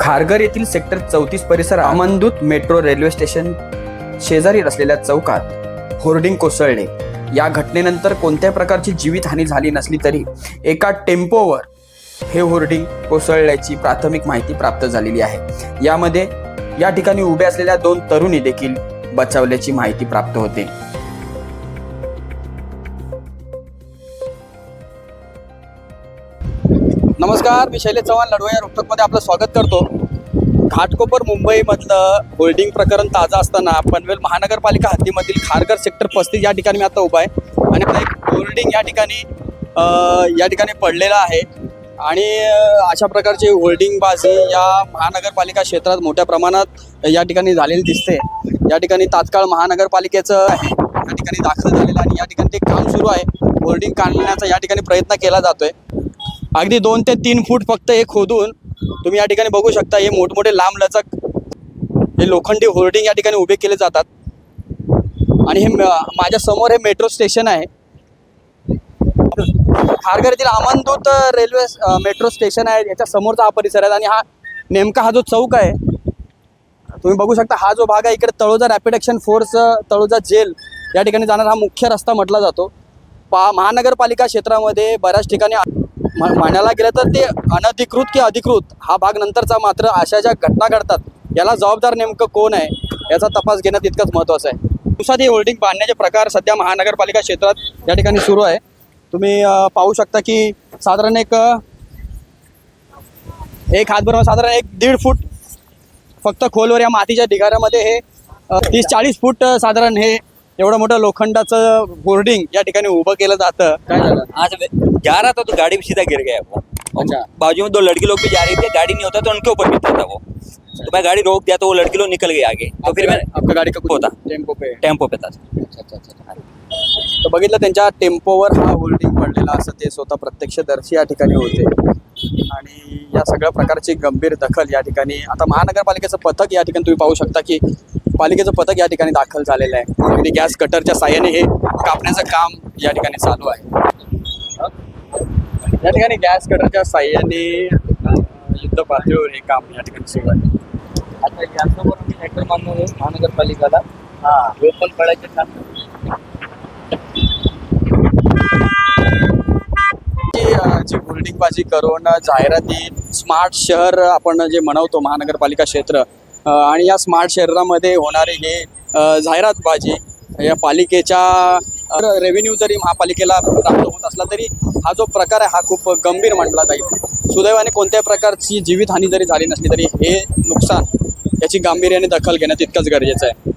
खारघर येथील सेक्टर चौतीस परिसरात अमनदूत मेट्रो रेल्वे स्टेशन शेजारी असलेल्या चौकात होर्डिंग कोसळले या घटनेनंतर कोणत्या प्रकारची जीवितहानी झाली नसली तरी एका टेम्पोवर हे होर्डिंग कोसळल्याची प्राथमिक माहिती प्राप्त झालेली आहे. यामध्ये या ठिकाणी उभे असलेल्या दोन तरुणी देखील बचावल्याची माहिती प्राप्त होते. नमस्कार मी शैलेश चव्हाण लढवया या रोहतकमध्ये आपलं स्वागत करतो. घाटकोपर मुंबईमधलं होल्डिंग प्रकरण ताजं असताना पनवेल महानगरपालिका हद्दीमधील खारघर सेक्टर पस्तीस या ठिकाणी मी आता उभा आहे. आणि आता एक होल्डिंग या ठिकाणी या ठिकाणी पडलेलं आहे. आणि अशा प्रकारची होल्डिंगबाजी या महानगरपालिका क्षेत्रात मोठ्या प्रमाणात या ठिकाणी झालेली दिसते. या ठिकाणी तात्काळ महानगरपालिकेचं या ठिकाणी दाखल झालेलं आणि या ठिकाणी ते काम सुरू आहे. होल्डिंग काढण्याचा या ठिकाणी प्रयत्न केला जातोय. अगदी दोन ते तीन फूट फक्त हे खोदून तुम्ही या ठिकाणी बघू शकता हे मोठमोठे लांब लचक हे लोखंडी होर्डिंग या ठिकाणी उभे केले जातात. आणि हे माझ्यासमोर माझ्यासमोर हे मेट्रो स्टेशन आहे. खारघर येथील आमंदूत रेल्वे मेट्रो स्टेशन आहे याच्या समोरचा हा परिसर आहे. आणि हा नेमका हा जो चौक आहे तुम्ही बघू शकता हा जो भाग आहे इकडे Taloja rapid action force Taloja jail या ठिकाणी जाणारा हा मुख्य रस्ता म्हटला जातो. पा महानगरपालिका क्षेत्रामध्ये बऱ्याच ठिकाणी म्हणायला गेलं तर ते अनधिकृत की अधिकृत हा भाग नंतरचा मात्र अशा ज्या घटना घडतात याला जबाबदार नेमकं कोण आहे याचा तपास घेणं तितकंच महत्त्वाचं आहे. दिवसात हे होल्डिंग बांधण्याचे प्रकार सध्या महानगरपालिका क्षेत्रात या ठिकाणी सुरू आहे. तुम्ही पाहू शकता की साधारण एक एक हातभर साधारण एक दीड फूट फक्त खोलवर या मातीच्या ढिगाऱ्यामध्ये हे तीस चाळीस फूट साधारण हे एवढं मोठं लोखंडाचं बोर्डिंग या ठिकाणी उभं केलं जातं. काय झालं? आज जा रहा था तो गाड़ी में सीधा गिर गया वो. अच्छा। बाजू में दो लड़की लोग भी जा रही थी गाड़ी नहीं होता तो उनके ऊपर गिरता था वो. तो मैं गाड़ी रोक दिया तो वो लड़की लोग निकल गए आगे. तो फिर मैं आपका गाडी का कुछ होता। टेम्पो पे? टेम्पो पे था। अच्छा अच्छा अच्छा तर बघितलं त्यांच्या टेम्पोवर हा होल्डिंग पडलेला असं ते स्वतः प्रत्यक्षदर्शी या ठिकाणी होते. आणि या सगळ्या प्रकारची गंभीर दखल या ठिकाणी आता महानगरपालिकेचं पथक या ठिकाणी तुम्ही पाहू शकता की पालिकेचं पथक या ठिकाणी दाखल झालेलं आहे. अगदी गॅस कटरच्या साह्याने हे कापण्याचं काम या ठिकाणी चालू आहे. या ठिकाणी गॅस कटरच्या साह्याने युद्ध पातळीवर हे काम या ठिकाणी सुरू आहे. आता यासमोर मी लेटर मागणार आहे महानगरपालिकाला. हे. पण कळायचे जी होल्डिंगबाजी करून जाहिराती स्मार्ट शहर आपण जे म्हणवतो महानगरपालिका क्षेत्र आणि या स्मार्ट शहरामध्ये होणारे हे जाहिरातबाजी या पालिकेच्या रेव्हेन्यू जरी महापालिकेला प्राप्त होत असला तरी हा जो प्रकार आहे हा खूप गंभीर मांडला जाईल. सुदैवाने कोणत्याही प्रकारची जीवितहानी जरी झाली नसली तरी हे नुकसान याची गांभीर्याने दखल घेणं तितकंच गरजेचं आहे.